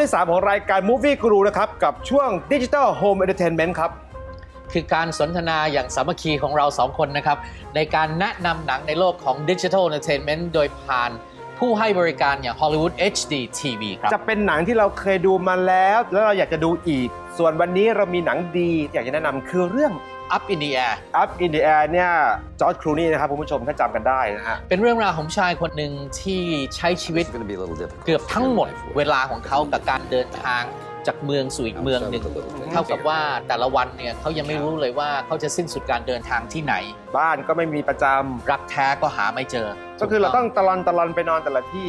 ที่ 3 ของรายการ Movie Guru นะครับ กับช่วง Digital Home Entertainment ครับ คือการสนทนาอย่างสามัคคีของเราสองคนนะครับ ในการแนะนำหนังในโลกของ Digital Entertainment โดยผ่านผู้ให้บริการอย่าง Hollywood HD TV ครับ จะเป็นหนังที่เราเคยดูมาแล้ว แล้วเราอยากจะดูอีก ส่วนวันนี้เรามีหนังดี อยากจะแนะนำคือเรื่อง Up in the Air Up in the Air เนี่ยจอร์จครูนี่นะครับคุณผู้ชมถ้าจำกันได้นะฮะเป็นเรื่องราวของชายคนหนึ่งที่ใช้ชีวิต It's going to be a little difficult. เกือบทั้งหมดเวลาของเขากับการเดินทางจากเมืองสู่อีกเมืองหนึ่งเท่ากับว่าแต่ละวันเนี่ยเขายังไม่รู้เลยว่าเขาจะสิ้นสุดการเดินทางที่ไหน บ้านก็ไม่มีประจำรักแท้ก็หาไม่เจอ ก็คือเราต้องตะลอนตะลอนไปนอนแต่ละที่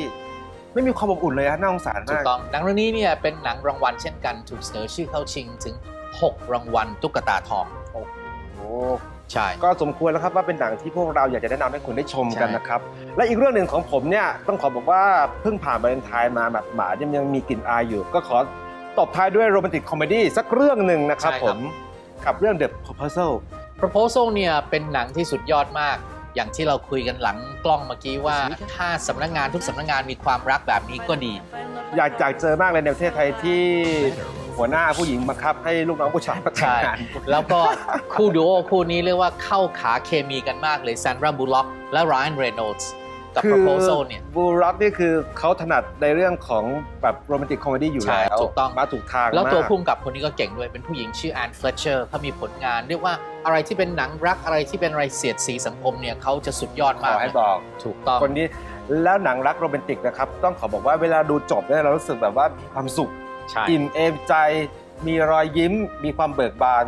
ไม่มีความอบอุ่นเลยฮะน่าสงสารถูมากกต้องหนังเรื่องนี้เนี่ยเป็นหนังรางวัลเช่นกันถูกเสนอชื่อเข้าชิงถึง 6 รางวัลตุ๊กตาทองโอ้ ใช่ ก็สมควรแล้วครับว่าเป็นหนังที่พวกเราอยากจะแนะนำให้คุณได้ชมกันใช่ นะครับ และอีกเรื่องหนึ่งของผมเนี่ยต้องขอบอกว่าเพิ่งผ่านวาเลนไทน์มาแบบหมายังยังมีกลิ่นอายอยู่ ก็ขอตบท้ายด้วยโรแมนติกคอมเมดี้สักเรื่องหนึ่งนะครับผมกับเรื่อง The Proposal Proposal เนี่ยเป็นหนังที่สุดยอดมาก อย่างที่เราคุยกันหลังกล้องเมื่อกี้ว่า ถ้าสำนักงานทุกสำนักงานมีความรักแบบนี้ก็ดี อยากอยากเจอมากเลยในประเทศไทยที่ หัวหน้าผู้หญิงบังคับให้ลูกน้องผู้ชายมาแต่งใช่งานแล้วก็คู่ดูโอคู่นี้เรียกว่าเข้าขาเคมีกันมากเลยแซนดราบูล็อกและไรอันเรโนลส์กับคือ Proposal เนี่ย บูร็อกนี่คือเขาถนัดในเรื่องของแบบโรแมนติกคอมเมดี้อยู่ใช่แล้วถูกต้อง มาถูกทางแล้วตัวมากพุ่มกับคนนี้ก็เก่งด้วย เป็นผู้หญิงชื่อแอนเฟลเชอร์เขามีผลงาน เรียกว่าอะไรที่เป็นหนังรักอะไรที่เป็นอะไรเสียดสีสังคมเนี่ยเขาจะสุดยอดขมากอให้บอก ถูกต้อง คนนี้แล้วหนังรักโรแมนติกนะครับ ต้องขอบอกว่าเวลาดูจบเนี่ยเรารู้สึกแบบว่ามีความสุข ใช่ อิ่มเอมใจ มีรอยยิ้ม มีความเบิกบาน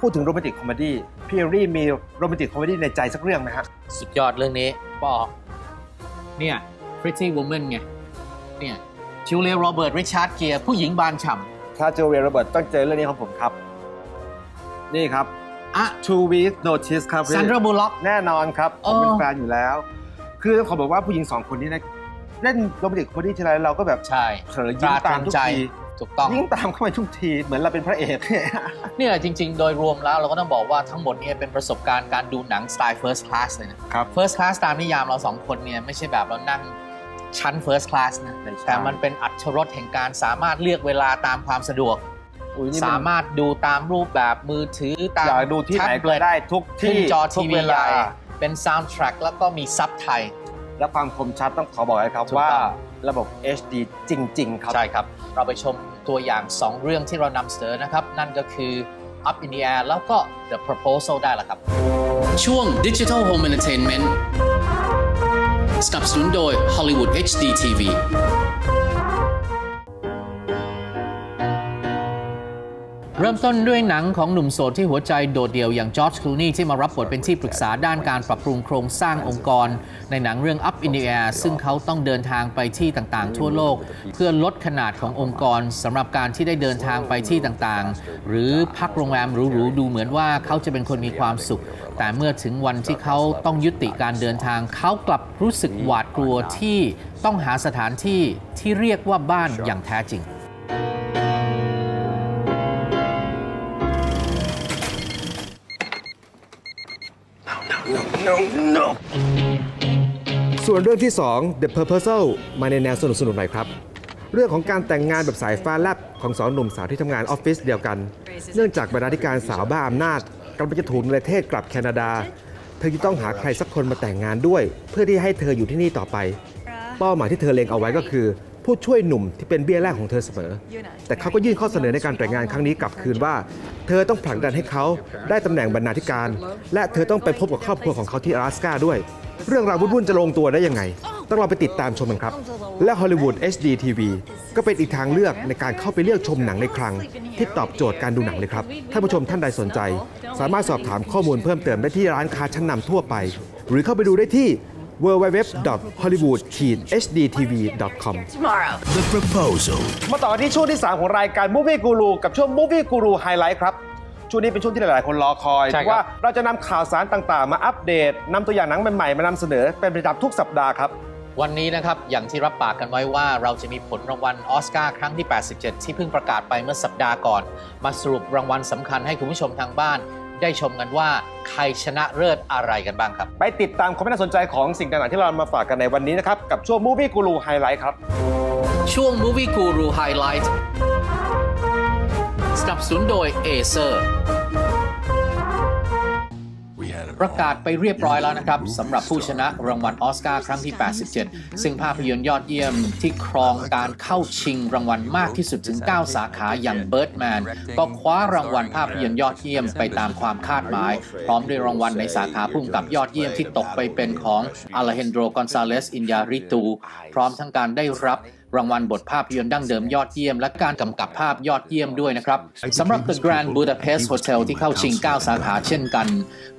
พูดถึงโรแมนติกคอมเมดี้พี่เอรี่มีโรแมนติกคอมเมดี้ในใจสักเรื่องไหมฮะสุดยอดเรื่องนี้บอกเนี่ย Pretty Woman ไงเนี่ยจูเลียโรเบิร์ตริชาร์ดเกียร์ผู้หญิงบานฉ่ถ้าเจอเวียโรเบิร์ตต้องเจอเรื่องนี้ของผมครับ นี่ครับำอะ Two Weeks Notice ครับพี่ซันดราบูล็อก แน่นอนครับ ผมเป็นเออ แฟนอยู่แล้ว คือต้องขอบอกว่าผู้หญิงสองคนนี้นะ เล่นโรแมนติกคอมเมดี้ทีไรเราก็แบบใช่ เผลอยิ้มตามทุกใจ ที ถูกต้องยิ่งตามเข้าไปทุกทีเหมือนเราเป็นพระเอกเนี่ยเนี่ยจริง ๆ โดยรวมแล้วเราก็ต้องบอกว่าทั้งหมดเนี่ยเป็นประสบการณ์การดูหนังสไตล์ First Class เลยนะครับ First Class ตามนิยามเราสองคนเนี่ยไม่ใช่แบบเรานั่งชั้น First Class นะไม่ใช่แต่มันเป็นอัตรสแห่งการสามารถเลือกเวลาตามความสะดวกอุ๊ยนี่นสามารถดูตามรูปแบบมือถือตามอยากดูที่ไหนแท็บก็เล็ตได้ทุกขึ้นที่จอทุทีกวีเวใหลาญ่เป็นซาวด์แทร็กแล้วก็มีซับไทย และความคมชัดต้องขอบอกเลยครับถูกว่าต้องระบบ HD จริง ๆ ครับ ใช่ครับ เราไปชมตัวอย่าง 2 เรื่องที่เรานำเสนอนะครับ นั่นก็คือ Up in the Air แล้วก็ The Proposal ได้แล้วครับ ช่วง Digital Home Entertainment สนับสนุนโดย Hollywood HD TV เริ่มต้นด้วยหนังของหนุ่มโสดที่หัวใจโดดเดี่ยวอย่างจอร์จคลูนี่ที่มารับบทเป็นที่ปรึกษาด้านการปรับปรุงโครงสร้างองค์กร ในหนังเรื่อง Up in the Air ซึ่งเขาต้องเดินทางไปที่ต่างๆ ทั่วโลก เพื่อลดขนาดขององค์กรสำหรับการที่ได้เดินทางไปที่ต่างๆ หรือพักโรงแรมหรูๆดูเหมือนว่าเขาจะเป็นคนมีความสุข แต่เมื่อถึงวันที่เขาต้องยุติการเดินทาง เขากลับรู้สึกหวาดกลัวที่ต้องหาสถานที่ที่เรียกว่าบ้านอย่างแท้จริง ส่วนเรื่องที่ 2 The Proposal มาในแนวสนุกสนุกหน่อยครับ เรื่องของการแต่งงานแบบสายฟ้าแลบของสองหนุ่มสาวที่ทำงานออฟฟิศเดียวกัน เนื่องจากบรรณาธิการสาวบ้าอำนาจกำลังจะถูกนประเทศกลับแคนาดา เธอจะต้องหาใครสักคนมาแต่งงานด้วย เพื่อที่ให้เธออยู่ที่นี่ต่อไป เป้าหมายที่เธอเล็งเอาไว้ก็คือผู้ช่วยหนุ่มที่เป็นเบี้ยแรกของเธอเสมอ แต่เขาก็ยื่นข้อเสนอในการแต่งงานครั้งนี้กลับคืนว่า เธอต้องผลักดันให้เขาได้ตำแหน่งบรรณาธิการ และเธอต้องไปพบกับครอบครัวของเขาที่阿拉斯ก้าด้วย เรื่องราววุ่นๆจะลงตัวได้ยังไง ต้องเราไปติดตามชมกันครับ และ Hollywood HD TV ก็เป็นอีกทางเลือกในการเข้าไปเลือกชมหนังในครั้ง ที่ตอบโจทย์การดูหนังเลยครับท่านผู้ชมท่านใดสนใจ สามารถสอบถามข้อมูลเพิ่มเติมได้ที่ร้านค้าชั้นนำทั่วไป หรือเข้าไปดูได้ที่ www.hollywood-hdtv.com The proposal. มาต่อที่ช่วงที่ 3 ของรายการ Movie Guru กับช่วง Movie Guru Highlight ครับช่วงนี้เป็นช่วงที่หลาย ๆ คนรอคอยใช่ครับว่าเราจะนำข่าวสารต่าง ๆ มาอัปเดตนำตัวอย่างหนังใหม่ ๆ มานำเสนอเป็นประจำทุกสัปดาห์ครับ วันนี้นะครับ อย่างที่รับปากกันไว้ว่าเราจะมีผลรางวัลออสการ์ครั้งที่ 87 ที่เพิ่งประกาศไปเมื่อสัปดาห์ก่อน มาสรุปรางวัลสำคัญให้คุณผู้ชมทางบ้าน ได้ชมกันว่าใครชนะเลิศอะไรกันบ้างครับ ไปติดตามความน่าสนใจของสิ่งต่างๆที่เรามาฝากกันในวันนี้นะครับ กับช่วง Movie Guru Highlight ครับ ช่วง Movie Guru Highlight สนับสนุนโดย Acer ประกาศไปเรียบร้อยแล้วนะครับสำหรับผู้ชนะรางวัลออสการ์ครั้งที่ 87 ซึ่งภาพยนตร์ยอดเยี่ยมที่ครองการเข้าชิงรางวัลมากที่สุดถึง 9 สาขาอย่าง Birdman ก็คว้ารางวัลภาพยนตร์ยอดเยี่ยมไปตามความคาดหมาย พร้อมด้วยรางวัลในสาขาพุ่มกับยอดเยี่ยมที่ตกไปเป็นของอลาเฮนโดรกอนซาเลสอินยาริตู พร้อมทั้งการได้รับ รางวัลบทภาพยนตร์ดั้งเดิมยอดเยี่ยม และการกำกับภาพยอดเยี่ยมด้วยนะครับสำหรับ The Grand Budapest Hotel ที่เข้าชิง 9 สาขาเช่นกัน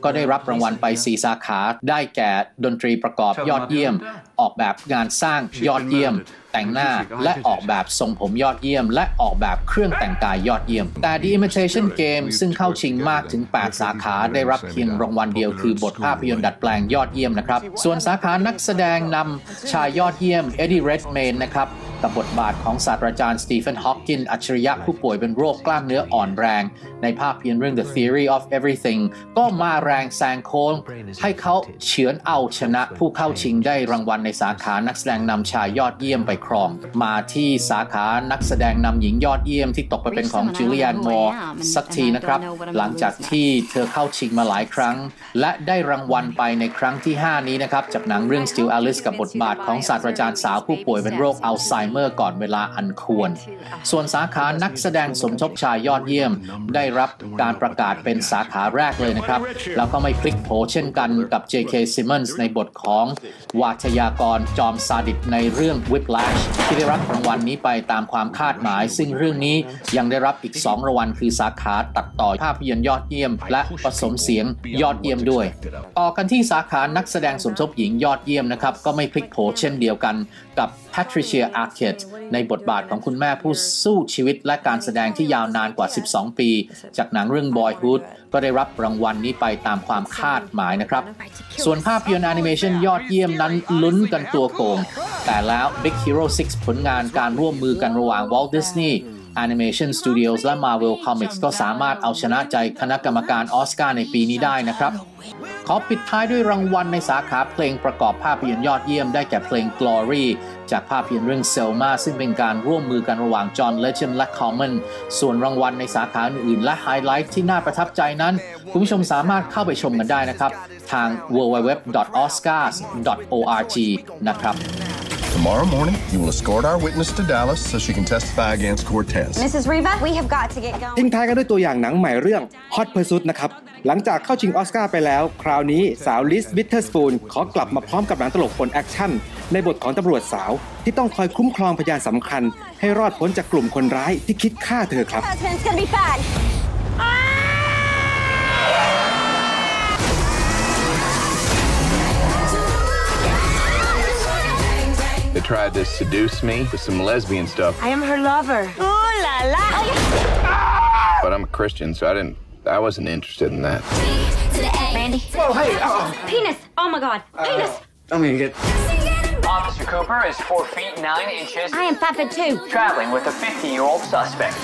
ก็ได้รับรางวัลไป 4 สาขา ได้แก่ดนตรีประกอบยอดเยี่ยม ออกแบบงานสร้างยอดเยี่ยม แต่งหน้าและออกแบบทรงผมยอดเยี่ยม และออกแบบเครื่องแต่งกายยอดเยี่ยม แต่ The Imitation Game ซึ่งเข้าชิงมากถึง 8 สาขาได้รับเพียงรางวัลเดียวคือบทภาพยนตร์ดัดแปลงยอดเยี่ยมนะครับ ส่วนสาขานักแสดงนำชายยอดเยี่ยมเอ็ดดี้เรดเมนนะครับ กับบทบาทของศาสตราจารย์สตีเฟนฮอว์กินอัจฉริยะผู้ป่วยเป็นโรคกล้ามเนื้ออ่อนแรง ในภาพยนตร์เรื่อง The Theory of Everything ก็มาแรงแซงโค้งให้เขาเฉือนเอาชนะผู้เข้าชิงได้รางวัลในสาขานักแสดงนำชายยอดเยี่ยมไปครอง มาที่สาขานักแสดงนำหญิงยอดเยี่ยมที่ตกไปเป็นของจูเลียนมอร์สักทีนะครับ หลังจากที่เธอเข้าชิงมาหลายครั้ง และได้รางวัลไปในครั้งที่ 5 นี้นะครับจากหนังเรื่อง Still Alice กับบทบาทของศาสตราจารย์สาวผู้ป่วยเป็นโรคอัลไซเมอร์ก่อนเวลาอันควร ส่วนสาขานักแสดงสมทบชายยอดเยี่ยม ได้รับการประกาศเป็นสาขาแรกเลยนะครับ แล้วก็ไม่พลิกโผเช่นกันกับ J.K. Simmons ในบทของวาทยากรจอมซาดิสในเรื่อง Whiplash ที่ได้รับรางวัลนี้ไปตามความคาดหมาย ซึ่งเรื่องนี้ยังได้รับอีก 2 รางวัลคือสาขาตัดต่อภาพยนตร์ยอดเยี่ยม และผสมเสียงยอดเยี่ยมด้วย ต่อกันที่สาขานักแสดงสมทบหญิงยอดเยี่ยมนะครับก็ไม่พลิกโผเช่นเดียวกันกับ Patricia Arquette ในบทบาทของคุณแม่ผู้สู้ชีวิตและการแสดงที่ยาวนานกว่า 12 ปี จากหนังเรื่อง Boyhood ก็ได้รับรางวัลนี้ไปตามความคาดหมายนะครับ ส่วนภาพยนตร์แอนิเมชันยอดเยี่ยมนั้นลุ้นกันตัวโกง แต่แล้ว Big Hero 6 ผลงานการร่วมมือกันระหว่าง Walt Disney Animation Studios และ Marvel Comics ก็สามารถเอาชนะใจคณะกรรมการออสการ์ในปีนี้ได้นะครับ ขอปิดท้ายด้วยรางวัลในสาขาเพลงประกอบภาพยนตร์ยอดเยี่ยมได้แก่เพลง Glory จากภาพยนตร์เรื่อง Selma ซึ่งเป็นการร่วมมือกันระหว่าง John Legend และ Common ส่วนรางวัลในสาขาอื่น ๆ และไฮไลท์ที่น่าประทับใจนั้น คุณผู้ชมสามารถเข้าไปชมกันได้นะครับ ทาง www.oscars.org นะครับ Tomorrow morning, you will escort our witness to Dallas so she can testify against Cortez. Mrs. Riva, we have got to get going. ทิ้งท้ายกันด้วยตัวอย่างหนังใหม่เรื่อง Hot Pursuit นะครับ หลังจากเข้าชิงออสการ์ไปแล้ว คราวนี้สาวลิสวิทเทอร์สปูนขอกลับมาพร้อมกับหนังตลกปนแอคชั่น ในบทของตำรวจสาว ที่ต้องคอยคุ้มครองพยานสำคัญ ให้รอดพ้นจากกลุ่มคนร้ายที่คิดฆ่าเธอครับ Husband's gonna be bad. They tried to seduce me with some lesbian stuff, I am her lover. Ooh la la. but I'm a Christian, so I didn't. I wasn't interested in that. Randy. Whoa, hey. Penis. Oh my god. Penis. I mean, get Officer Cooper is 4 feet 9 inches, I am five foot two. traveling with a 50 year old suspect.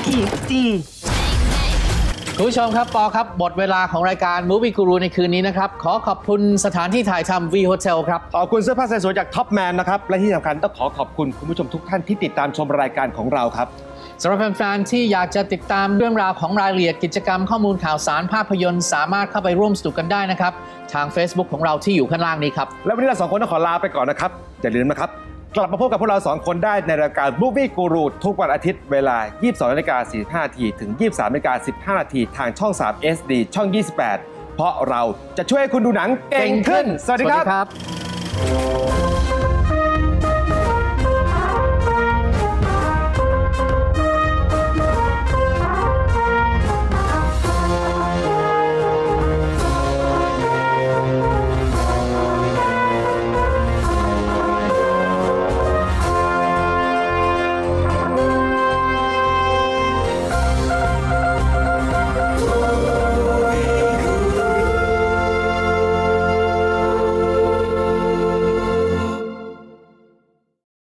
คุณผู้ชมครับปอครับหมดเวลาของรายการ Movie Guru ในคืนนี้นะครับ ขอขอบคุณสถานที่ถ่ายทำ V Hotel ครับ ขอบคุณเสื้อผ้าสวยๆจากท็อปแมนนะครับ และที่สำคัญต้องขอขอบคุณคุณผู้ชมทุกท่านที่ติดตามชมรายการของเราครับสำหรับแฟนๆที่อยากจะติดตามเรื่องราวของรายละเอียดกิจกรรมข้อมูลข่าวสารภาพยนตร์ สามารถเข้าไปร่วมสนุกกันได้นะครับ ทาง Facebook ของเราที่อยู่ข้างล่างนี้ครับ และวันนี้เราสองคนต้องขอลาไปก่อนนะครับอย่าลืมนะครับ กลับมาพบกับพวกเราสองคนได้ในรายการ Movie Guru ทุกวันอาทิตย์เวลา 22นาฬิกา45นาทีถึง 23นาฬิกา15นาทีทางช่อง 3 SD ช่อง 28 เพราะเราจะช่วยให้คุณดูหนังเก่งขึ้น สวัสดีครับครับ